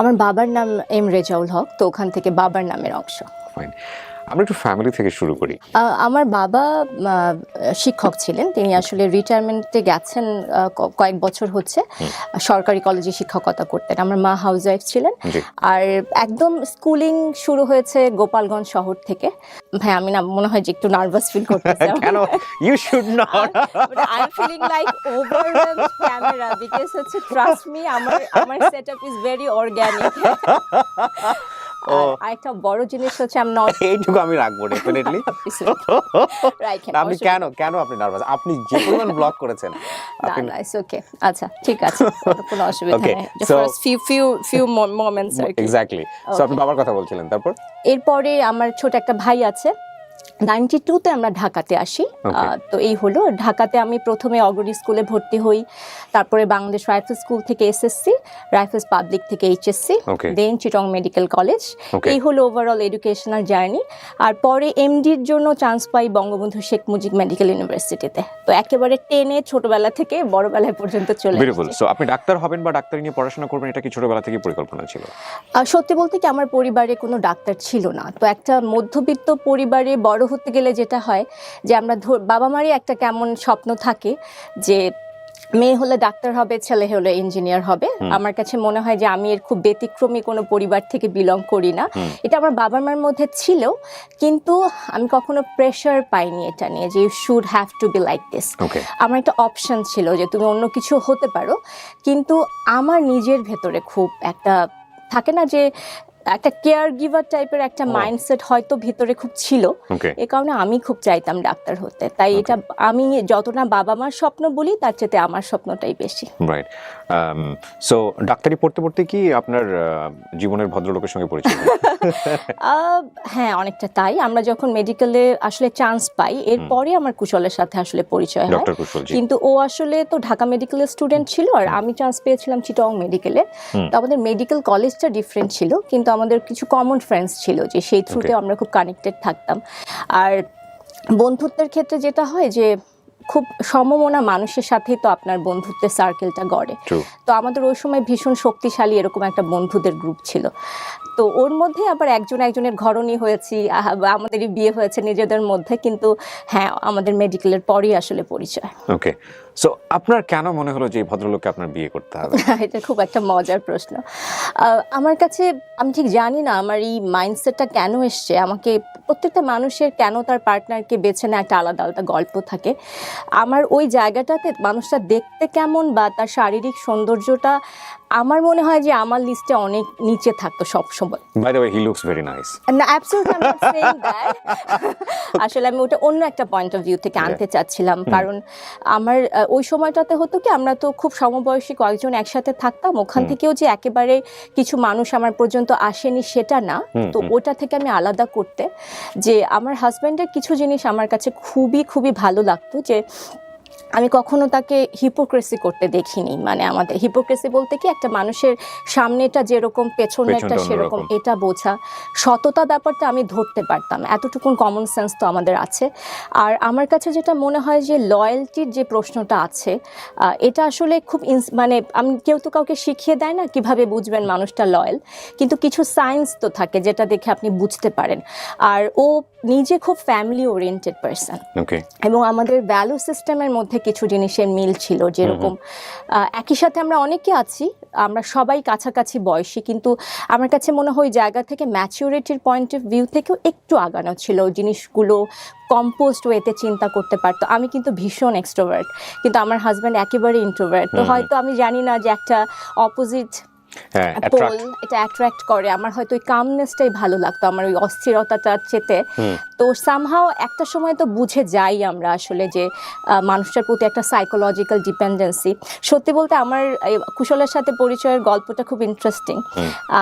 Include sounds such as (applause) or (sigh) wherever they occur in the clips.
আমার বাবার নাম এম রেজাউল হক তো ওখান থেকে বাবার নামের অংশ। আমরা একটু ফ্যামিলি থেকে শুরু করি। আমার বাবা শিক্ষক ছিলেন। তিনি আসলে রিটায়ারমেন্টে গেছেন কয়েক বছর হচ্ছে। সরকারি কলেজে শিক্ষকতা করতেন। আমার মা হাউস ওয়াইফ ছিলেন আর একদম স্কুলিং শুরু হয়েছে গোপালগঞ্জ শহর থেকে। ভাই আমি না মনে হয় যে একটু নার্ভাস ফিল করতেছি (laughs) কেন? You should not I am feeling like overwhelmed camera because হচ্ছে ট্রাস্ট মি আমার আমার সেটআপ ইজ ভেরি অর্গানিক ও। আর একটা বড় জিনিস হচ্ছে আমি নট (laughs) এইটুকু আমি রাখব ডেফিনেটলি রাইখেন (laughs) আপনি কেন কেন আপনি নার্ভাস আপনি যে পরিমাণ ব্লক করেছেন (laughs) আপনি ইটস ওকে আচ্ছা ঠিক আছে কোনো অসুবিধা নেই। First few few few moments exactly so আপনি বাবার কথা বলছিলেন তারপর? এরপরে আমার ছোট একটা ভাই আছে। নাইনটি টুতে আমরা ঢাকাতে আসি। তো এই হলো ঢাকাতে আমি প্রথমে অগ্রণী স্কুলে ভর্তি হই তারপরে বাংলাদেশ রাইফেল স্কুল থেকে এসএসসি রাইফেলস পাবলিক থেকে HSC then Chittagong medical college. এই হলো ওভারঅল এডুকেশনাল জার্নি আর পরে এমডির জন্য চান্স পাই বঙ্গবন্ধু শেখ মুজিব মেডিকেল ইউনিভার্সিটিতে তো একেবারে টেনে ছোটবেলা থেকে বড়বেলায় পর্যন্ত চলে সো আপনি ডাক্তার হবেন বা ডাক্তারি নিয়ে পড়াশোনা করবেন এটা কি ছোটবেলা থেকে পরিকল্পনা ছিল? আর সত্যি বলতে কি আমার পরিবারে কোনো ডাক্তার ছিল না। তো একটা মধ্যবিত্ত পরিবারে বড় হতে গেলে যেটা হয় যে আমরা বাবা মারই একটা কেমন স্বপ্ন থাকে যে মেয়ে হলে ডাক্তার হবে ছেলে হলে ইঞ্জিনিয়ার হবে। আমার কাছে মনে হয় যে আমি এর খুব ব্যতিক্রমী কোনো পরিবার থেকে বিলং করি না। এটা আমার বাবা মার মধ্যে ছিল কিন্তু আমি কখনো প্রেশার পাইনি এটা নিয়ে যে you should have to be like this আমার একটা অপশন ছিল যে তুমি অন্য কিছু হতে পারো কিন্তু আমার নিজের ভেতরে খুব একটা থাকে না যে একটা কেয়ার গিভার টাইপের একটা মাইন্ডসেট হয়তো ভিতরে খুব ছিল। এ কারণে আমি খুব চাইতাম ডাক্তার হতে। তাই এটা আমি যত না বাবা মার স্বপ্ন বলি তার চেয়ে আমার স্বপ্নটাই বেশি। রাইট সো Um, ডাক্তারি পড়তে পড়তে কি আপনার জীবনের ভদ্রলোকের সঙ্গে পরিচয় (laughs) হ্যাঁ অনেকটা তাই। আমরা যখন মেডিকেলে আসলে চান্স পাই এরপরে আমার কুশলের সাথে আসলে পরিচয় হয়। কিন্তু ও আসলে তো ঢাকা মেডিকেলের স্টুডেন্ট ছিল আর আমি চান্স পেয়েছিলাম চিটং মেডিকেলে তো আমাদের মেডিকেল কলেজটা ডিফারেন্ট ছিল কিন্তু আমাদের কিছু কমন ফ্রেন্ডস ছিল যে সেই থ্রুতে আমরা খুব কানেক্টেড থাকতাম। আর বন্ধুত্বের ক্ষেত্রে যেটা হয় যে খুব সমমনা মানুষের সাথেই তো আপনার বন্ধুত্বের সার্কেলটা গড়ে। তো আমাদের ওই সময় ভীষণ শক্তিশালী এরকম একটা বন্ধুদের গ্রুপ ছিল। তো ওর মধ্যে আবার একজন একজনের ঘরণী হয়েছি আমাদেরই বিয়ে হয়েছে নিজেদের মধ্যে কিন্তু হ্যাঁ আমাদের মেডিকেলের পরই আসলে পরিচয়। ওকে সো আপনার কেন মনে হলো যে এই ভদ্রলোককে আপনার বিয়ে করতে হবে? (laughs) এটা খুব একটা মজার প্রশ্ন। আমার কাছে আমি ঠিক জানি না আমার এই মাইন্ডসেটটা কেন এসছে। আমাকে প্রত্যেকটা মানুষের কেন তার পার্টনারকে বেছে নেয় একটা আলাদা আলাদা গল্প থাকে। আমার ওই জায়গাটাতে মানুষটা দেখতে কেমন বা তার শারীরিক সৌন্দর্যটা আমার মনে হয় যে আমার লিস্টে অনেক নিচে থাকতো সবসময়। By the way he looks very nice না absolutely I am not saying that আসলে আমি ওটা অন্য একটা পয়েন্ট অফ ভিউ থেকে আনতে চাচ্ছিলাম। কারণ আমার ওই সময়টাতে হতো কি আমরা তো খুব সমবয়সী কয়েকজন একসাথে থাকতাম ওখান থেকেও যে একেবারে কিছু মানুষ আমার পর্যন্ত আসেনি সেটা না। তো ওটা থেকে আমি আলাদা করতে যে আমার হাজব্যান্ডের কিছু জিনিস আমার কাছে খুবই খুবই ভালো লাগতো যে আমি কখনো তাকে হিপোক্রেসি করতে দেখিনি মানে আমাদের হিপোক্রেসি বলতে কি একটা মানুষের সামনেটা যেরকম পেছনেরটা পেছনটা সেরকম এটা বোঝা। সততা ব্যাপারটা আমি ধরতে পারতাম এতটুকুন কমন সেন্স তো আমাদের আছে। আর আমার কাছে যেটা মনে হয় যে লয়্যালটির যে প্রশ্নটা আছে এটা আসলে খুব ইন্স- মানে আমি কেউ তো কাউকে শিখিয়ে দেয় না কীভাবে বুঝবেন মানুষটা লয়াল কিন্তু কিছু সায়েন্স তো থাকে যেটা দেখে আপনি বুঝতে পারেন। আর ও নিজে খুব ফ্যামিলি ওরিয়েন্টেড পার্সন এবং আমাদের ভ্যালু সিস্টেমের মধ্যে কিছু জিনিসের মিল ছিল যেরকম একই সাথে আমরা অনেকে আছি আমরা সবাই কাছাকাছি বয়সী কিন্তু আমার কাছে মনে হয় জায়গা থেকে ম্যাচিউরিটির পয়েন্ট অফ ভিউ থেকেও একটু আগানো ছিল। জিনিসগুলো কম্পোস্ট ওয়েতে চিন্তা করতে পারতো। আমি কিন্তু ভীষণ এক্সট্রোভার্ট কিন্তু আমার হাজব্যান্ড একেবারে ইন্ট্রোভার্ট তো। হয়তো আমি জানি না যে একটা অপোজিট পোল এটা অ্যাট্রাক্ট করে। আমার হয়তো ওই কামনেসটাই ভালো লাগতো আমার ওই অস্থিরতাটা চেতে। তো সামহাও একটা সময় তো বুঝে যাই আমরা আসলে যে মানুষটার প্রতি একটা সাইকোলজিক্যাল ডিপেন্ডেন্সি সত্যি বলতে আমার কুশলের সাথে পরিচয়ের গল্পটা খুব ইন্টারেস্টিং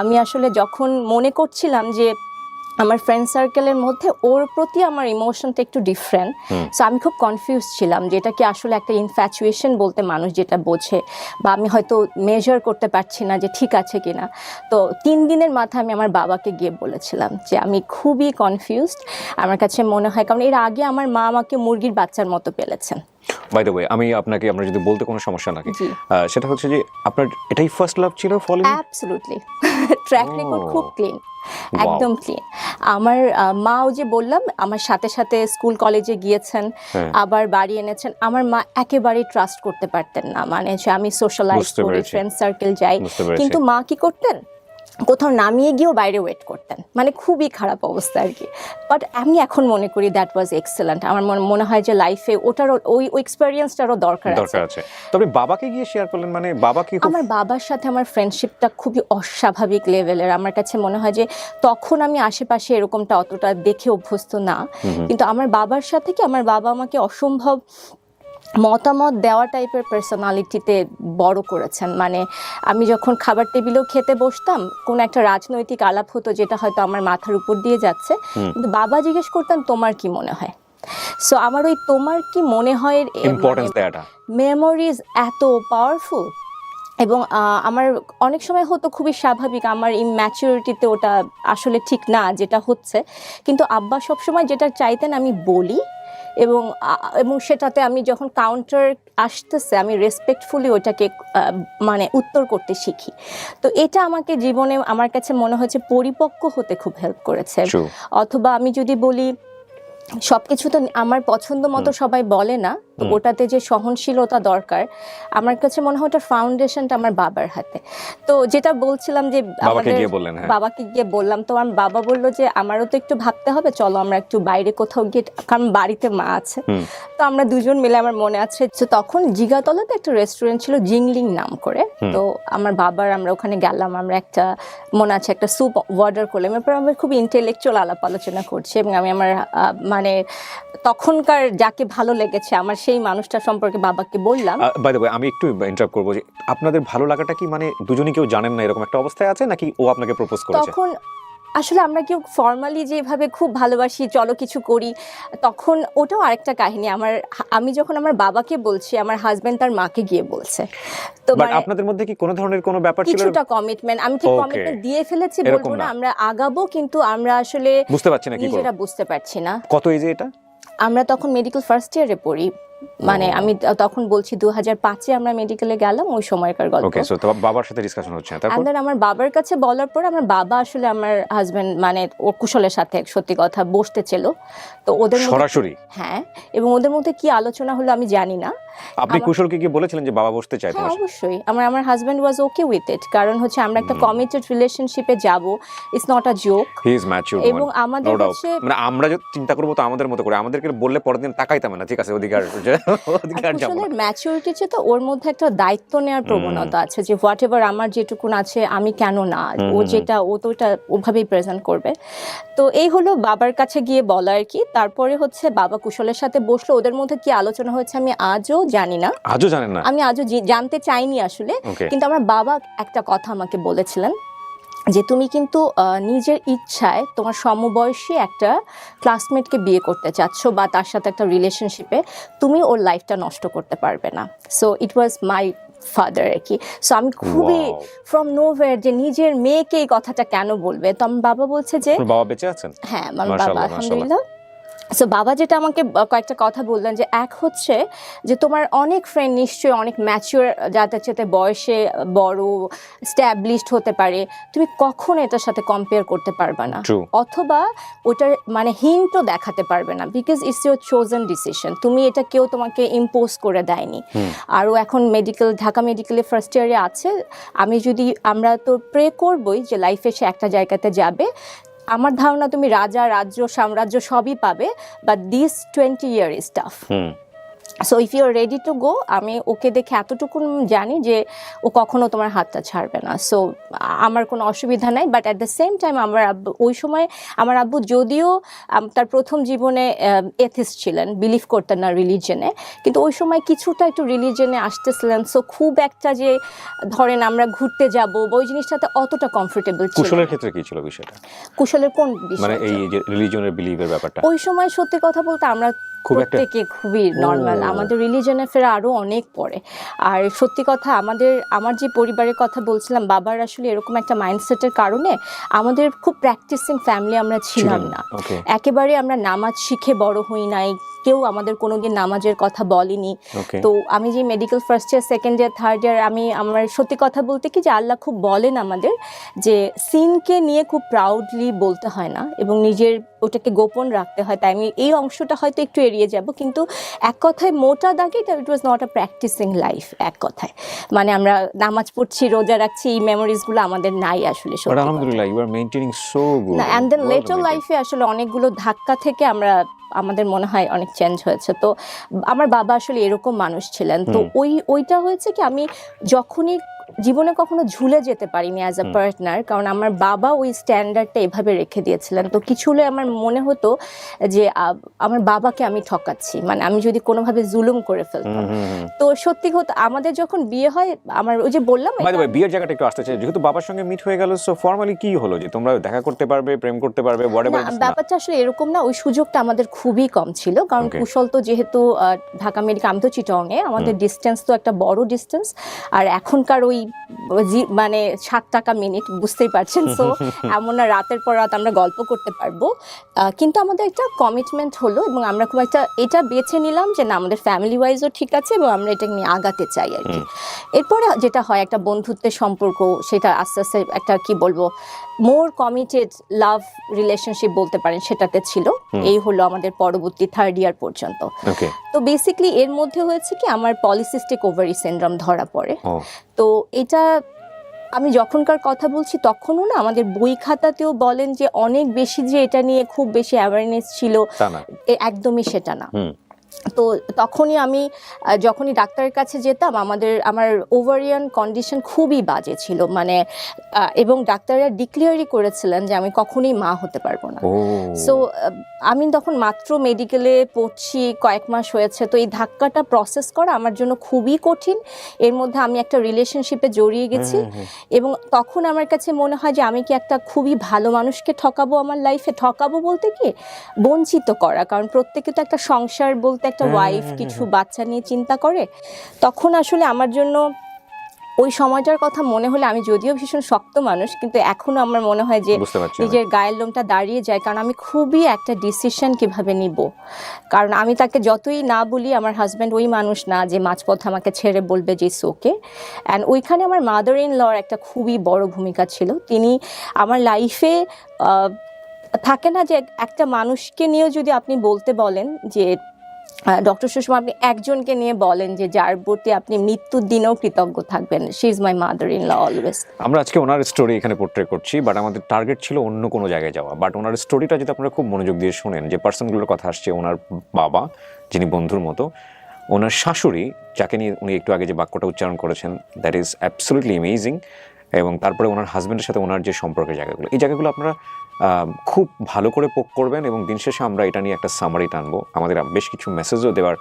আমি আসলে যখন মনে করছিলাম যে আমার ফ্রেন্ড সার্কেলের মধ্যে ওর প্রতি আমার ইমোশনটা একটু ডিফারেন্ট সো আমি খুব কনফিউজ ছিলাম যে এটা কি আসলে একটা ইনফ্যাচুয়েশন বলতে মানুষ যেটা বোঝে বা আমি হয়তো মেজার করতে পারছি না যে ঠিক আছে কিনা। তো তিন দিনের মাথায় আমি আমার বাবাকে গিয়ে বলেছিলাম যে আমি খুবই কনফিউজড আমার কাছে মনে হয় কারণ এর আগে আমার মা আমাকে মুরগির বাচ্চার মতো পেলেছেন। বাই দ্য ওয়ে আমি আপনাকে যদি বলতে কোনো সমস্যা আহ, সেটা হচ্ছে যে আপনার এটাই ফার্স্ট লাভ ছিল ফল ট্র্যাক রেকর্ড খুব Oh. ক্লিন একদম ক্লিন আমার মাও যে বললাম আমার সাথে সাথে স্কুল কলেজে গিয়েছেন হ্যাঁ। আবার বাড়ি এনেছেন আমার মা একেবারেই ট্রাস্ট করতে পারতেন না। মানে আমি সোশ্যালাইজ করি। ফ্রেন্ড সার্কেল যাই। কিন্তু মা কি করতেন? কোথাও নামিয়ে গিয়েও বাইরে ওয়েট করতেন। মানে খুবই খারাপ অবস্থা আর কি। বাট আমি এখন মনে করি দ্যাট ওয়াজ এক্সেলেন্ট আমার মনে- মনে হয় যে লাইফে ওটারও ওই এক্সপেরিয়েন্সটারও দরকার আছে। তবে বাবাকে গিয়ে শেয়ার করলেন মানে বাবা কি আমার বাবার সাথে আমার ফ্রেন্ডশিপটা খুবই অস্বাভাবিক লেভেলের আমার কাছে মনে হয় যে তখন আমি আশেপাশে এরকমটা অতটা দেখে অভ্যস্ত না। কিন্তু আমার বাবার সাথে কি আমার বাবা আমাকে অসম্ভব মতামত দেওয়া টাইপের পার্সোনালিটিতে বড় করেছেন। মানে আমি যখন খাবার টেবিলেও খেতে বসতাম কোনো একটা রাজনৈতিক আলাপ হতো যেটা হয়তো আমার মাথার উপর দিয়ে যাচ্ছে। কিন্তু বাবা জিজ্ঞেস করতেন তোমার কি মনে হয়? সো আমার ওই তোমার কি মনে হয় এর, মানে, মেমোরিজ এত পাওয়ারফুল এবং আমার অনেক সময় হতো খুবই স্বাভাবিক আমার ইম্যাচুরিটিতে ওটা আসলে ঠিক না যেটা হচ্ছে। কিন্তু আব্বা সবসময় যেটা চাইতেন আমি বলি এবং এবং সেটাতে আমি যখন কাউন্টার আসতেছে আমি রেসপেক্টফুলি ওইটাকে মানে উত্তর করতে শিখি। তো এটা আমাকে জীবনে আমার কাছে মনে হয়েছে পরিপক্ক হতে খুব হেল্প করেছে। অথবা আমি যদি বলি সবকিছু তো আমার পছন্দ মতো সবাই বলে না তো। ওটাতে যে সহনশীলতা দরকার আমার কাছে মনে হয় ওটা ফাউন্ডেশনটা আমার বাবার হাতে। তো যেটা বলছিলাম যে বাবাকে আমাদের হ্যাঁ। বাবাকে গিয়ে বললাম তো আমার বাবা বলল যে আমারও তো একটু ভাবতে হবে চলো আমরা একটু বাইরে কোথাও গিয়ে কারণ বাড়িতে মা আছে। তো আমরা দুজন মিলে আমার মনে আছে তো তখন জিগাতলাতে একটা রেস্টুরেন্ট ছিল জিংলিং নাম করে। তো আমার বাবার আমরা ওখানে গেলাম আমরা একটা মনে আছে একটা স্যুপ অর্ডার করলাম। এরপর আমরা খুব ইন্টেলেকচুয়াল আলাপ আলোচনা করছি এবং আমি আমার মানে তখনকার যাকে ভালো লেগেছে আমার সেই মানুষটা সম্পর্কে বাবাকে বললাম। বাই দ্য ওয়ে আমি একটু ইন্টারাপ্ট করব যে আপনাদের ভালো লাগাটা কি? মানে দুজনই কেউ জানেন না এরকম একটা অবস্থায় আছে নাকি ও আপনাকে প্রপোজ করেছে? তখন আসলে আমরা কেউ ফর্মালি যেভাবে খুব ভালোবাসি চলো কিছু করি তখন ওটাও আরেকটা কাহিনী। আমার আমি যখন আমার বাবাকে বলছি আমার হাজবেন্ড তার মাকে গিয়ে বলছে। তো মানে আপনাদের মধ্যে কি কোনো ধরনের কোনো ব্যাপার ছিল? কিছুটা কমিটমেন্ট আমি ঠিক. কমিটমেন্ট দিয়ে ফেলেছি বলব না। আমরা আগাবো কিন্তু আমরা আসলে বুঝতে পারছি না কি বুঝতে পারছি না। কত যে এটা? আমরা তখন মেডিকেল ফার্স্ট ইয়ারে পড়ি। মানে আমি তখন বলছি দু হাজার পাঁচে আমরা মেডিকেলে গেলাম ওই সময়কার গল্প। ওকে সো বাবার সাথে ডিসকাশন হচ্ছে। না। তারপর? আমার বাবার কাছে বলার পর আমার বাবা আসলে আমার হাজবেন্ড মানে ও কুশলের সাথে সত্যি কথা বসতে ছিল। তো ওদের সরাসরি? হ্যাঁ এবং ওদের মধ্যে কি আলোচনা হলো আমি জানি না। আপনি কুশলকে কি বলেছিলেন যে বাবা বসতে চায় হ্যাঁ তোমার অবশ্যই। আমার আমার husband was okay with it কারণ হচ্ছে আমরা একটা। কমিটেড রিলেশনশিপে যাব it's not a joke he is mature এবং আমাদের হচ্ছে মানে আমরা যদি চিন্তা করব তো আমাদের মতো করে। আমাদেরকে বললে পরের দিন তাকাইতাম না ঠিক আছে ওদিকে ম্যাচুরিটি যে তো ওর মধ্যে একটা দায়িত্ব নেওয়ার প্রবণতা আছে যে হোয়াট এভার আমার যেটুকুন আছে আমি কেন না? ও যেটা ও তো ওভাবেই প্রেজেন্ট করবে। তো এই হলো বাবার কাছে গিয়ে বলা আর কি। তারপরে হচ্ছে বাবা কুশলের সাথে বসল। ওদের মধ্যে কি আলোচনা হয়েছে আমি আজও জানি না। আজও জানেন না? আমি আজও জানতে চাইনি আসলে। কিন্তু আমার বাবা একটা কথা আমাকে বলেছিলেন। যে তুমি কিন্তু নিজের ইচ্ছায় তোমার সমবয়সী একটা ক্লাসমেটকে বিয়ে করতে চাচ্ছ বা তার সাথে একটা রিলেশনশিপে তুমি ওর লাইফটা নষ্ট করতে পারবে না। So it was my father আর কি। সো আমি খুবই. ফ্রম নোভেয়ার যে নিজের মেয়েকে এই কথাটা কেন বলবে? তো আমার বাবা বলছে যে বাবা বেঁচে আছেন? হ্যাঁ আমার বাবা আলহামদুলিল্লাহ। সো বাবা যেটা আমাকে কয়েকটা কথা বললেন যে এক হচ্ছে যে তোমার অনেক ফ্রেন্ড নিশ্চয়ই অনেক ম্যাচিওর যাদের সাথে বয়সে বড় স্ট্যাবলিশড হতে পারে তুমি কখনো এটার সাথে কম্পেয়ার করতে পারবে না। অথবা ওটার মানে হিন্টও দেখাতে পারবে না because it's your chosen decision তুমি এটা কেউ তোমাকে ইম্পোজ করে দেয়নি। আরও এখন মেডিকেল ঢাকা মেডিকেলে ফার্স্ট ইয়ারে আছে আমি যদি আমরা তো প্রে করবই যে লাইফে সে একটা জায়গাতে যাবে আমার ধারণা তুমি রাজা রাজ্য সাম্রাজ্য সবই পাবে but this twenty year is tough so if you are ready to go আমি ওকে দেখে এতটুকু জানি যে ও কখনো তোমার হাতটা ছাড়বে না। সো আমার কোনো অসুবিধা নাই but at the same time আমার আব্বু ওই সময় আমার আব্বু যদিও তার প্রথম জীবনে এথিস ছিলেন বিলিভ করতেন না রিলিজনে কিন্তু ওই সময় কিছুটা একটু রিলিজনে আসতেছিলেন। সো খুব একটা যে ধরেন আমরা ঘুরতে যাব ওই জিনিসটাতে অতটা কমফোর্টেবল ছিল কুশলের। ক্ষেত্রে কি ছিল বিষয়টা? কুশলের কোন মানে বিষয় এই যে রিলিজনের বিলিভের ব্যাপারটা। ওই সময় সত্যি কথা বলতে আমরা খুব একটা প্রত্যেকে খুবই নর্মাল আমাদের রিলিজনে ফেরা আরও অনেক পরে। আর সত্যি কথা আমাদের আমার যে পরিবারের কথা বলছিলাম বাবার আসলে এরকম একটা মাইন্ডসেটের কারণে আমাদের খুব প্র্যাকটিসিং ফ্যামিলি আমরা ছিলাম না। একেবারে আমরা নামাজ শিখে বড় হই নাই কেউ আমাদের কোনো দিন নামাজের কথা বলেনি। তো আমি যে medical first year second year third year আমি আমার সত্যি কথা বলতে কি যে আল্লাহ খুব বলেন আমাদের যে সিনকে নিয়ে খুব প্রাউডলি বলতে হয় না এবং নিজের ওটাকে গোপন রাখতে হয়। তাই আমি এই অংশটা হয়তো একটু এড়িয়ে যাব। কিন্তু এক কথায় মোটা দাগে it was not a practising life এক কথায়। মানে আমরা নামাজ পড়ছি রোজা রাখছি এই মেমোরিজগুলো আমাদের নাই আসলে। আলহামদুলিল্লাহ you are maintaining so good না অ্যান্ড দেন লেটার লাইফে আসলে অনেকগুলো ধাক্কা থেকে আমরা আমাদের মনে হয় অনেক চেঞ্জ হয়েছে। তো আমার বাবা আসলে এরকম মানুষ ছিলেন। তো ওই ওইটা হয়েছে কি আমি যখনই জীবনে কখনো ঝুলে যেতে পারিনি অ্যাজ আ পার্টনার কারণ আমার বাবা ওই স্ট্যান্ডার্ডটা এভাবে রেখে দিয়েছিলেন। তো কিছু হলে আমার মনে হতো যে আমার বাবাকে আমি ঠকাচ্ছি। মানে আমি যদি কোনোভাবে জুলুম করে ফেলতাম। তো সত্যি হতো আমাদের যখন বিয়ে হয় আমার ওই যে বললাম বিয়ের জায়গাটা একটু আসতে চাই। যেহেতু বাবার সঙ্গে মিট হয়ে গেল সো ফর্মালি কি হলো যে তোমরা দেখা করতে পারবে প্রেম করতে পারবে ব্যাপারটা আসলে এরকম না ওই সুযোগটা আমাদের খুবই কম ছিল। কারণ কুশল তো যেহেতু ঢাকা মেডিকেল আমি তো চিটংয়ে আমাদের ডিস্টেন্স তো একটা বড় ডিস্টেন্স আর এখনকার ওই মানে সাত টাকা মিনিট বুঝতেই পারছেন। সো (laughs) এমন না রাতের পর রাত আমরা গল্প করতে পারব। কিন্তু আমাদের একটা কমিটমেন্ট হলো এবং আমরা খুব একটা এটা বেছে নিলাম যে না আমাদের ফ্যামিলি ওয়াইজও ঠিক আছে এবং আমরা এটা নিয়ে আগাতে চাই আর কি। এরপরে যেটা হয় একটা বন্ধুত্বের সম্পর্ক সেটা আস্তে আস্তে একটা কি বলব মোর কমিটেড লাভ রিলেশনশিপ বলতে পারেন সেটাতে ছিল। এই হলো আমাদের পরবর্তী থার্ড ইয়ার পর্যন্ত। তো বেসিকলি এর মধ্যে হয়েছে কি আমার পলিসিস্টিক ওভারি সিনড্রোম ধরা পড়ে। তো এটা আমি যখনকার কথা বলছি তখনও না আমাদের বই খাতাতেও বলেন যে অনেক বেশি যে এটা নিয়ে খুব বেশি অ্যাওয়ারনেস ছিল একদমই সেটা না। তো তখনই আমি যখনই ডাক্তারের কাছে যেতাম আমাদের আমার ওভারিয়ান কন্ডিশন খুবই বাজে ছিল। মানে এবং ডাক্তাররা ডিক্লেয়ারই করেছিলেন যে আমি কখনোই মা হতে পারব না। সো আমি তখন মাত্র মেডিকেলে পড়ছি কয়েক মাস হয়েছে। তো এই ধাক্কাটা প্রসেস করা আমার জন্য খুবই কঠিন। এর মধ্যে আমি একটা রিলেশনশিপে জড়িয়ে গেছি। এবং তখন আমার কাছে মনে হয় যে আমি কি একটা খুবই ভালো মানুষকে ঠকাবো আমার লাইফে ঠকাবো বলতে কি? বঞ্চিত করা। কারণ প্রত্যেকে তো একটা সংসার বলতে একটা ওয়াইফ কিছু বাচ্চা নিয়ে চিন্তা করে তখন আসলে আমার জন্য ওই সময়টার কথা মনে হলে আমি যদিও ভীষণ শক্ত মানুষ কিন্তু এখনও আমার মনে হয় যে। নিজের গায়ের লোমটা দাঁড়িয়ে যায় কারণ আমি খুবই একটা ডিসিশন কীভাবে নিব। কারণ আমি তাকে যতই না বলি আমার হাজব্যান্ড ওই মানুষ না যে মাঝপথে আমাকে ছেড়ে বলবে যে সোকে অ্যান্ড ওইখানে আমার মাদার ইন লর একটা খুবই বড় ভূমিকা ছিল। তিনি আমার লাইফে থাকে না যে একটা মানুষকে নিয়েও যদি আপনি বলতে বলেন যে ডক্টর সুষমা, আপনি একজনকে নিয়ে বলেন যে যার প্রতি আপনি মৃত্যুর দিনেও কৃতজ্ঞ থাকবেন। She is my mother in law always আমরা আজকে ওনার স্টোরি এখানে পোর্ট্রে করছি বাট আমাদের টার্গেট ছিল অন্য কোনো জায়গায় যাওয়া। বাট ওনার স্টোরিটা যদি আপনারা খুব মনোযোগ দিয়ে শোনেন, যে পার্সনগুলোর কথা আসছে, ওনার বাবা, যিনি বন্ধুর মতো, ওনার শাশুড়ি, যাকে নিয়ে উনি একটু আগে যে বাক্যটা উচ্চারণ করেছেন দ্যাট ইজ অ্যাবসলিউটলি অ্যামেজিং এবং তারপরে ওনার হাজব্যান্ডের সাথে ওনার যে সম্পর্কের জায়গাগুলো, এই জায়গাগুলো আপনারা খুব ভালো করে পোক করবেন এবং দিন শেষে আমরা এটা নিয়ে একটা সামারি টানবো। আমাদের বেশ কিছু মেসেজও দেওয়ার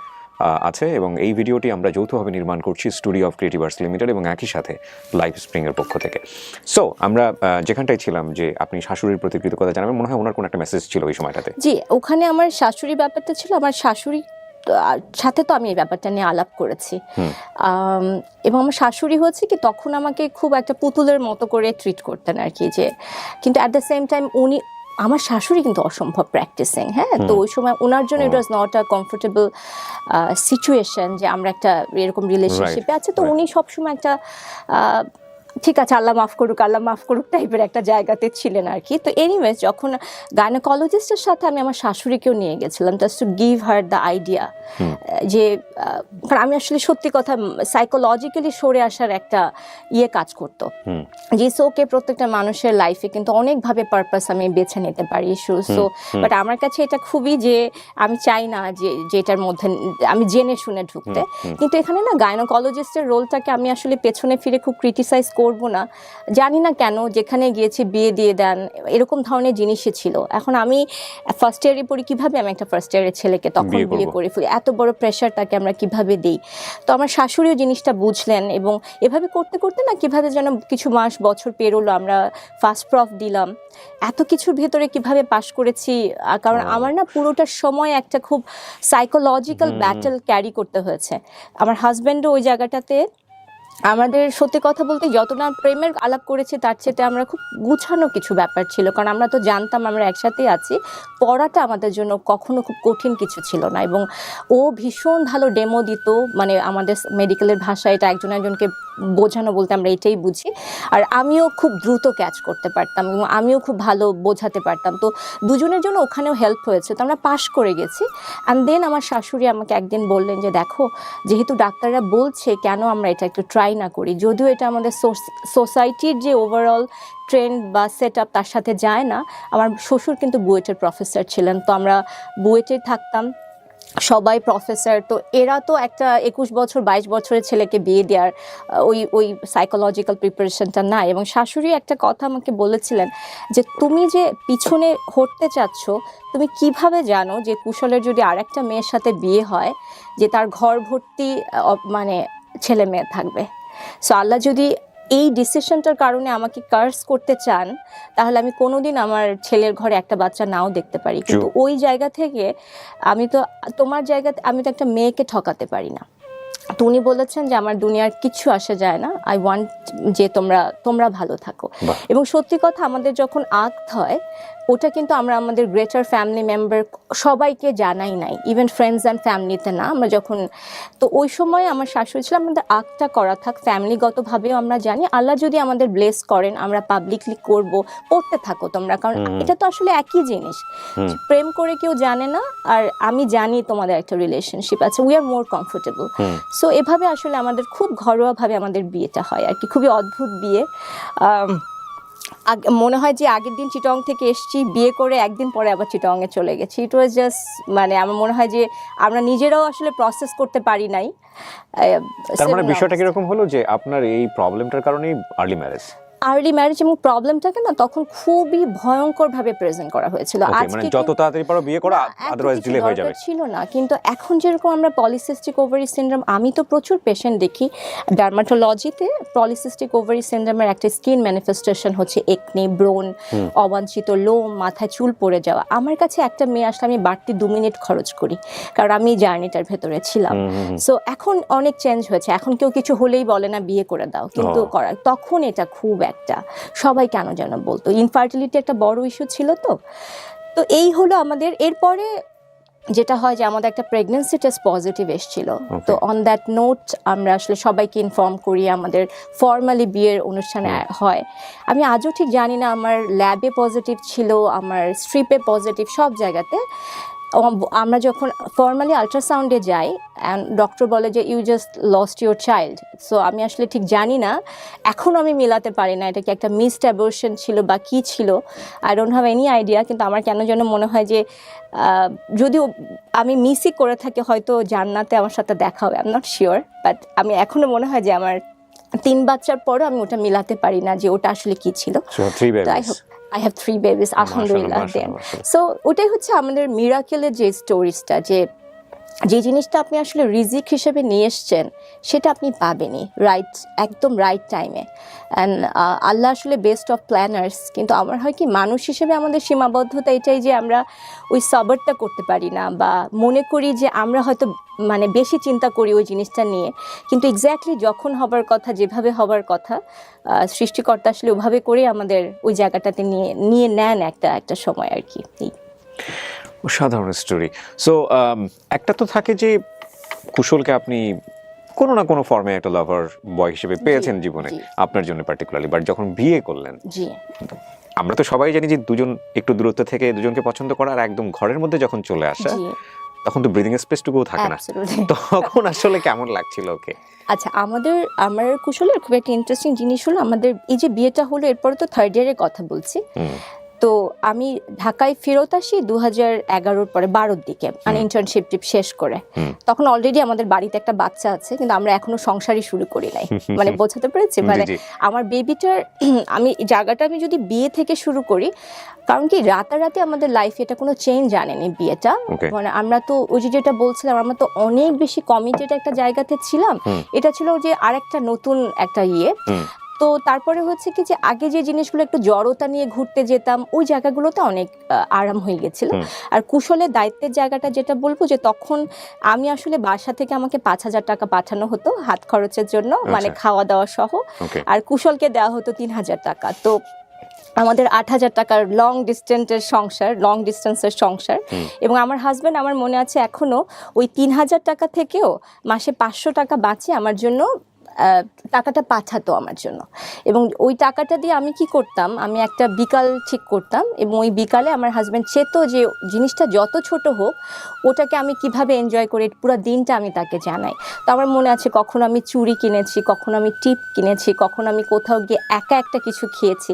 আছে এবং এই ভিডিওটি আমরা যৌথভাবে নির্মাণ করছি studio of creative arts limited এবং একই সাথে লাইফ স্প্রিংয়ের পক্ষ থেকে। সো আমরা যেখানটায় ছিলাম যে আপনি শাশুড়ির প্রতি কৃতজ্ঞতা জানাবেন, মনে হয় ওনার কোনো একটা মেসেজ ছিল ওই সময়টাতে। জি, ওখানে আমার শাশুড়ি ব্যাপারটা ছিল, আমার শাশুড়ি সাথে তো আমি এই ব্যাপারটা নিয়ে আলাপ করেছি। এবং আমার শাশুড়ি হচ্ছে কি তখন আমাকে খুব একটা পুতুলের মতো করে ট্রিট করতেন আর কি যে কিন্তু অ্যাট দ্য সেম টাইম উনি আমার শাশুড়ি কিন্তু অসম্ভব প্র্যাকটিসিং হ্যাঁ? তো ওই সময় ওনার জন্য it. Was not a comfortable situation যে আমরা একটা এরকম রিলেশনশিপে আছে। তো উনি সবসময় একটা ঠিক আছে আল্লাহ মাফ করুক আল্লাহ মাফ করুক টাইপের একটা জায়গাতে ছিলেন আর কি। তো এনিওয়েজ যখন গাইনোকোলজিস্টের সাথে আমি আমার শাশুড়িকেও নিয়ে গেছিলাম just to give her the idea যে কারণ আমি আসলে সত্যি কথা সাইকোলজিক্যালি সরে আসার একটা ইয়ে কাজ করতো। যে সোকে প্রত্যেকটা মানুষের লাইফে কিন্তু অনেকভাবে পারপাস আমি বেছে নিতে পারি সো সো বাট আমার কাছে এটা খুবই যে আমি চাই না যে যেটার মধ্যে আমি জেনে শুনে ঢুকতে। কিন্তু এখানে না গাইনোকোলজিস্টের রোলটাকে আমি আসলে পেছনে ফিরে খুব ক্রিটিসাইজ করব না। জানি না কেন যেখানে গিয়েছে বিয়ে দিয়ে দেন এরকম ধরনের জিনিসই ছিল। এখন আমি ফার্স্ট ইয়ারে পড়ি কীভাবে আমি একটা ফার্স্ট ইয়ারের ছেলেকে তখন বিয়ে করে ফেলি? এত বড় প্রেশার তাকে আমরা কীভাবে দিই? তো আমার শাশুড়িও জিনিসটা বুঝলেন এবং এভাবে করতে করতে না কীভাবে যেন কিছু মাস বছর পেরোলো আমরা ফার্স্ট প্রফ দিলাম। এত কিছুর ভেতরে কীভাবে পাশ করেছি? কারণ আমার না পুরোটা সময় একটা খুব সাইকোলজিক্যাল ব্যাটেল ক্যারি করতে হয়েছে। আমার হাজব্যান্ডও ওই জায়গাটাতে আমাদের সত্যি কথা বলতে যত না প্রেমের আলাপ করেছি, তার চেয়ে আমরা খুব গুছানো কিছু ব্যাপার ছিল। কারণ আমরা তো জানতাম আমরা একসাথেই আছি। পড়াটা আমাদের জন্য কখনো খুব কঠিন কিছু ছিল না এবং ও ভীষণ ভালো ডেমো দিত। মানে আমাদের মেডিকেলের ভাষায় এটা একজন একজনকে বোঝানো বলতে আমরা এটাই বুঝি। আর আমিও খুব দ্রুত ক্যাচ করতে পারতাম এবং আমিও খুব ভালো বোঝাতে পারতাম। তো দুজনের জন্য ওখানেও হেল্প হয়েছে। তো আমরা পাশ করে গেছি। অ্যান্ড দেন আমার শাশুড়ি আমাকে একদিন বললেন যে, দেখো, যেহেতু ডাক্তাররা বলছে, কেন আমরা এটা একটু ট্রাই না করি। যদিও এটা আমাদের সোসাইটির যে ওভারঅল ট্রেন্ড বা সেট আপ তার সাথে যায় না, আমার শ্বশুর কিন্তু বুয়েটের প্রফেসর ছিলেন, তো আমরা বুয়েটে থাকতাম, সবাই প্রফেসর তো এরা তো একটা একুশ বছর, বাইশ বছরের ছেলেকে বিয়ে দেওয়ার ওই ওই সাইকোলজিক্যাল প্রিপারেশনটা নাই। এবং শাশুড়ি একটা কথা আমাকে বলেছিলেন যে, তুমি যে পিছনে হটতে চাচ্ছ, তুমি কীভাবে জানো যে কুশলের যদি আরেকটা মেয়ের সাথে বিয়ে হয়, যে তার ঘর ভর্তি মানে ছেলে মেয়ে থাকবে। সো আল্লাহ যদি এই ডিসিশনটার কারণে আমাকে কার্স করতে চান তাহলে আমি কোনোদিন আমার ছেলের ঘরে একটা বাচ্চা নাও দেখতে পারি। কিন্তু ওই জায়গা থেকে আমি তো তোমার জায়গাতে আমি তো একটা মেয়েকে ঠকাতে পারি না। তো উনি বলেছেন যে আমার দুনিয়ার কিছু আসা যায় না। আই ওয়ান্ট যে তোমরা তোমরা ভালো থাকো। এবং সত্যি কথা আমাদের যখন আক্ত হয় ওটা কিন্তু আমরা আমাদের গ্রেটার ফ্যামিলি মেম্বার সবাইকে জানাই নাই। ইভেন ফ্রেন্ডস অ্যান্ড ফ্যামিলিতে না আমরা যখন তো ওই সময় আমার শাশুড়ি ছিল আমাদের আক্তটা করা থাক ফ্যামিলিগতভাবেও আমরা জানি আল্লাহ যদি আমাদের ব্লেস করেন আমরা পাবলিকলি করব পড়তে থাকো তোমরা কারণ এটা তো আসলে একই জিনিস। প্রেম করে কেউ জানে না আর আমি জানি তোমাদের একটা রিলেশনশিপ আছে we are more comfortable. So এভাবে আসলে আমাদের খুব ঘরোয়াভাবে আমাদের বিয়েটা হয় আর কি। খুবই অদ্ভুত বিয়ে। মনে হয় যে আগের দিন চিটং থেকে এসছি বিয়ে করে একদিন পরে আবার চিটংয়ে চলে গেছি। ইট ওয়াজ জাস্ট মানে আমার মনে হয় যে আমরা নিজেরাও আসলে প্রসেস করতে পারি নাই। তার মানে বিষয়টা। কীরকম হলো যে আপনার এই প্রবলেমটার কারণেই আর্লি ম্যারেজ আর্লি ম্যারেজ এবং প্রবলেমটাকে না তখন খুবই ভয়ঙ্করভাবে প্রেজেন্ট করা হয়েছিল। মানে আজকে যত তাড়াতাড়ি পারো বিয়ে করা আদারওয়াইজ ডিলে হয়ে যাবে। ছিল না কিন্তু এখন যেরকম আমরা পলিসিস্টিক ওভারি সিন্ড্রোম আমি তো প্রচুর পেশেন্ট দেখি ডার্মাটোলজিতে পলিসিস্টিক ওভারি সিন্ড্রোমের একটা স্কিন ম্যানিফেস্টেশন হচ্ছে একনি ব্রোন। অবাঞ্ছিত লোম মাথায় চুল পড়ে যাওয়া। আমার কাছে একটা মেয়ে আসলে আমি বাড়তি দু মিনিট খরচ করি কারণ আমি জার্নিটার ভেতরে ছিলাম। সো এখন অনেক চেঞ্জ হয়েছে। এখন কেউ কিছু হলেই বলে না বিয়ে করে দাও। কিন্তু করার তখন এটা খুব একটা সবাই কেন যেন বলতো? ইনফার্টিলিটি একটা বড় ইস্যু ছিল তো। তো এই হলো আমাদের। এরপরে যেটা হয় যে আমাদের একটা প্রেগনেন্সি টেস্ট পজিটিভ এসেছিল। তো অন দ্যাট নোট আমরা আসলে সবাইকে ইনফর্ম করি আমাদের ফর্মালি বিয়ের অনুষ্ঠানে হয়। আমি আজও ঠিক জানি না আমার ল্যাবে পজিটিভ ছিল আমার স্ট্রিপে পজিটিভ সব জায়গাতে। আমরা যখন ফর্মালি আলট্রাসাউন্ডে যাই অ্যান্ড ডক্টর বলে যে you just lost your child so আমি আসলে ঠিক জানি না। এখনও আমি মেলাতে পারি না এটা কি একটা মিসড অ্যাবর্শন ছিল বা কী ছিল? I don't have any idea কিন্তু আমার কেন যেন মনে হয় যে যদিও আমি মিসই করে থাকি হয়তো জান্নাতে আমার সাথে দেখা হবে I am not sure but আমি এখনও মনে হয় যে আমার তিন বাচ্চার পরও আমি ওটা মিলাতে পারি না যে ওটা আসলে কী ছিল। So, three তো আই হ্যাভ থ্রি বেবিস আলহামদুলিল্লাহ দেন সো ওটাই হচ্ছে আমাদের মিরাকেলের যে স্টোরিজটা যে যে জিনিসটা আপনি আসলে রিজিক হিসেবে নিয়ে এসছেন, সেটা আপনি পাবেনই রাইট একদম রাইট টাইমে অ্যান্ড আল্লাহ আসলে বেস্ট অফ প্ল্যানার্স কিন্তু আমার হয় কি, মানুষ হিসেবে আমাদের সীমাবদ্ধতা এটাই যে আমরা ওই সবারটা করতে পারি না, বা মনে করি যে আমরা হয়তো মানে বেশি চিন্তা করি ওই জিনিসটা নিয়ে। কিন্তু এক্স্যাক্টলি যখন হবার কথা, যেভাবে হবার কথা সৃষ্টিকর্তা আসলে ওভাবে করেই আমাদের ওই জায়গাটাতে নিয়ে নিয়ে নেন একটা একটা সময় আর কি। এই সাধারণ স্টোরি সো একটা তো থাকে যে কুশলকে আপনি কোনো না কোনো ফর্মে একটা লাভার বয় হিসেবে পেয়েছেন জীবনে আপনার জন্য পার্টিকুলারলি বাট যখন বিয়ে করলেন আমরা তো সবাই জানি যে দুজন একটু দূরত্ব থেকে দুজনকে পছন্দ করা আর একদম ঘরের মধ্যে যখন চলে আসা তখন তো ব্রিদিং স্পেসটুকুও থাকে না. (laughs) তখন আসলে কেমন লাগছিল ওকে? আচ্ছা আমাদের আমার কুশলের খুব একটা ইন্টারেস্টিং জিনিস হলো আমাদের এই যে বিয়েটা হলো এরপরে তো থার্ড ইয়ারের কথা বলছি। তো আমি ঢাকায় ফেরত আসি দু হাজার এগারোর পরে বারোর দিকে মানে ইন্টার্নশিপ টিপ শেষ করে। তখন অলরেডি আমাদের বাড়িতে একটা বাচ্চা আছে কিন্তু আমরা এখনও সংসারই শুরু করি নাই। মানে বোঝাতে পেরেছি? মানে। আমার বেবিটার (clears throat) আমি জায়গাটা আমি যদি বিয়ে থেকে শুরু করি কারণ কি রাতারাতি আমাদের লাইফে এটা কোনো চেঞ্জ আনেনি বিয়েটা। মানে আমরা তো ওই যে যেটা বলছিলাম আমরা তো অনেক বেশি কমিটেড একটা জায়গাতে ছিলাম। এটা ছিল যে আরেকটা নতুন একটা ইয়ে। তো তারপরে হচ্ছে কি যে আগে যে জিনিসগুলো একটু জড়তা নিয়ে ঘুরতে যেতাম ওই জায়গাগুলোতে অনেক আরাম হয়ে গেছিল। আর কুশলের দায়িত্বের জায়গাটা যেটা বলব যে তখন আমি আসলে বাসা থেকে আমাকে পাঁচ হাজার টাকা পাঠানো হতো হাত খরচের জন্য মানে আচ্ছা। খাওয়া দাওয়া সহ। আর কুশলকে দেওয়া হতো তিন হাজার টাকা। তো আমাদের আট হাজার টাকার লং ডিস্টেন্সের সংসার লং ডিস্টেন্সের সংসার। এবং আমার হাজব্যান্ড আমার মনে আছে এখনও ওই তিন হাজার টাকা থেকেও মাসে পাঁচশো টাকা বাঁচিয়ে আমার জন্য টাকাটা পাঠাতো আমার জন্য। এবং ওই টাকাটা দিয়ে আমি কি করতাম, আমি একটা বিকাল ঠিক করতাম এবং ওই বিকালে আমার হাজব্যান্ড চেত যে জিনিসটা যত ছোট হোক, ওটাকে আমি কীভাবে এনজয় করে, পুরো দিনটা আমি তাকে জানাই। তো আমার মনে আছে কখনো আমি চুরি কিনেছি, কখনো আমি টিপ কিনেছি, কখনো আমি কোথাও গিয়ে একা একটা কিছু খেয়েছি।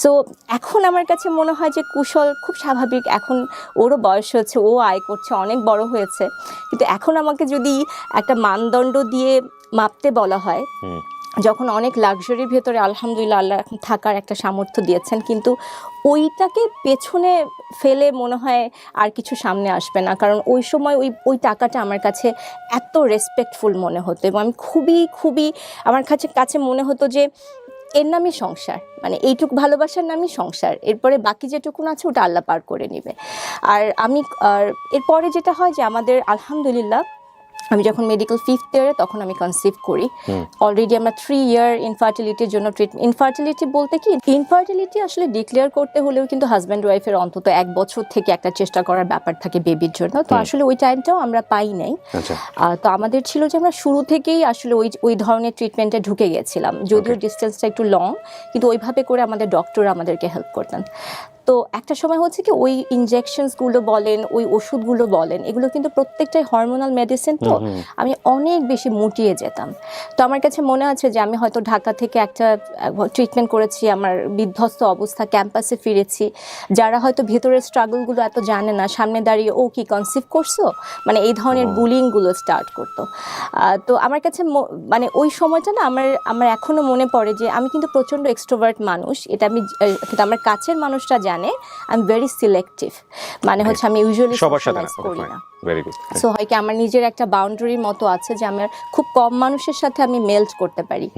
সো এখন আমার কাছে মনে হয় যে কুশল খুব স্বাভাবিক, এখন ওরও বয়স হচ্ছে ও আয় করছে, অনেক বড় হয়েছে। কিন্তু এখন আমাকে যদি একটা মানদণ্ড দিয়ে মাপতে বলা হয়। যখন অনেক লাক্সারির ভেতরে আলহামদুলিল্লাহ আল্লাহ এখন থাকার একটা সামর্থ্য দিয়েছেন কিন্তু ওইটাকে পেছনে ফেলে মনে হয় আর কিছু সামনে আসবে না। কারণ ওই সময় ওই ওই টাকাটা আমার কাছে এত রেসপেক্টফুল মনে হতো এবং আমি খুবই খুবই আমার কাছে কাছে মনে হতো যে এর নামই সংসার। মানে এইটুকু ভালোবাসার নামই সংসার। এরপরে বাকি যেটুকুন আছে ওটা আল্লাহ পার করে নেবে। আর আমি আর এরপরে যেটা হয় যে আমাদের আলহামদুলিল্লাহ আমি যখন মেডিকেল ফিফথ ইয়ারে তখন আমি কনসিভ করি। অলরেডি আমরা থ্রি ইয়ার ইনফার্টিলিটির জন্য ট্রিটমেন্ট ইনফার্টিলিটি বলতে কি? ইনফার্টিলিটি আসলে ডিক্লেয়ার করতে হলেও কিন্তু হাজব্যান্ড ওয়াইফের অন্তত এক বছর থেকে একটা চেষ্টা করার ব্যাপার থাকে বেবির জন্য। তো আসলে ওই টাইমটাও আমরা পাই নাই। আচ্ছা। তো আমাদের ছিল যে আমরা শুরু থেকেই আসলে ওই ওই ধরনের ট্রিটমেন্টে ঢুকে গেছিলাম। যদিও ডিস্টেন্সটা একটু লং কিন্তু ওইভাবে করে আমাদের ডক্টর আমাদেরকে হেল্প করতেন। তো একটা সময় হচ্ছে কি ওই ইনজেকশনসগুলো বলেন ওই ওষুধগুলো বলেন এগুলো কিন্তু প্রত্যেকটাই হরমোনাল মেডিসিন তো। আমি অনেক বেশি মুটিয়ে যেতাম। তো আমার কাছে মনে আছে যে আমি হয়তো ঢাকা থেকে একটা ট্রিটমেন্ট করেছি আমার বিধ্বস্ত অবস্থা ক্যাম্পাসে ফিরেছি। যারা হয়তো ভেতরের স্ট্রাগলগুলো এত জানে না সামনে দাঁড়িয়ে ও কি কনসিভ করছ? মানে এই ধরনের। বুলিংগুলো স্টার্ট করতো। তো আমার কাছে মানে ওই সময়টা না আমার আমার এখনও মনে পড়ে যে আমি কিন্তু প্রচণ্ড এক্সট্রোভার্ট মানুষ। এটা আমি কিন্তু আমার কাছের মানুষরা জানে আই এম ভেরি সিলেক্টিভ মানে হচ্ছে আমি ইউজুয়ালি সবার সাথে করি না। ভেরি গুড সো হয় কি আমার নিজের একটা বাউন্ডারির মতো আছে যে আমার খুব কম মানুষের সাথে আমি মেল্ট করতে পারি।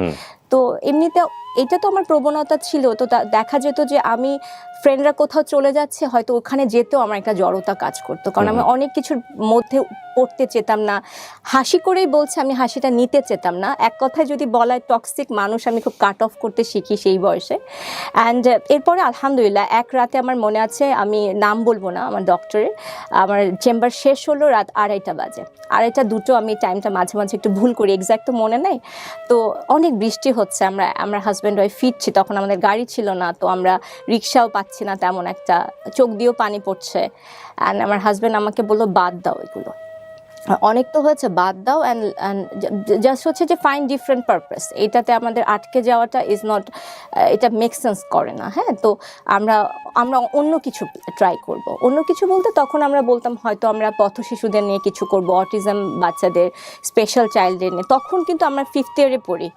তো এমনিতে এটা তো আমার প্রবণতা ছিল। তো তা- দেখা যেত যে আমি ফ্রেন্ডরা কোথাও চলে যাচ্ছে হয়তো ওখানে যেতেও আমার একটা জড়তা কাজ করতো। কারণ আমি অনেক কিছুর মধ্যে পড়তে চেতাম না। হাসি করেই বলছে আমি হাসিটা নিতে চেতাম না। এক কথায় যদি বলায় টক্সিক মানুষ আমি খুব কাট অফ করতে শিখি সেই বয়সে। অ্যান্ড এরপরে আলহামদুলিল্লাহ এক রাতে আমার মনে আছে আমি নাম বলব না আমার ডক্টরের আমার চেম্বার শেষ হলো রাত আড়াইটা বাজে। আড়াইটা দুটো আমি টাইমটা মাঝে মাঝে একটু ভুল করি এক্স্যাক্ট তো মনে নেই। তো অনেক বৃষ্টি হচ্ছে আমরা আমরা হাজব্যান্ড ওয়াইফ ফিরছি, তখন আমাদের গাড়ি ছিল না, তো আমরা রিক্সাও পাচ্ছি না তেমন একটা, চোখ দিয়েও পানি পড়ছে। অ্যান্ড আমার হাজব্যান্ড আমাকে বলল, বাদ দাও এগুলো। অনেক তো হয়েছে, বাদ দাও অ্যান্ড অ্যান্ড জাস্ট হচ্ছে যে ফাইন ডিফারেন্ট পারপাস এটাতে আমাদের আটকে যাওয়াটা ইজ নট এটা মেক সেন্স করে না হ্যাঁ? তো আমরা আমরা অন্য কিছু ট্রাই করব। অন্য কিছু বলতে তখন আমরা বলতাম, হয়তো আমরা পথ শিশুদের নিয়ে কিছু করব অটিজম বাচ্চাদের স্পেশাল চাইল্ডদের নিয়ে। তখন কিন্তু আমরা ফিফথ ইয়ারে পড়ি।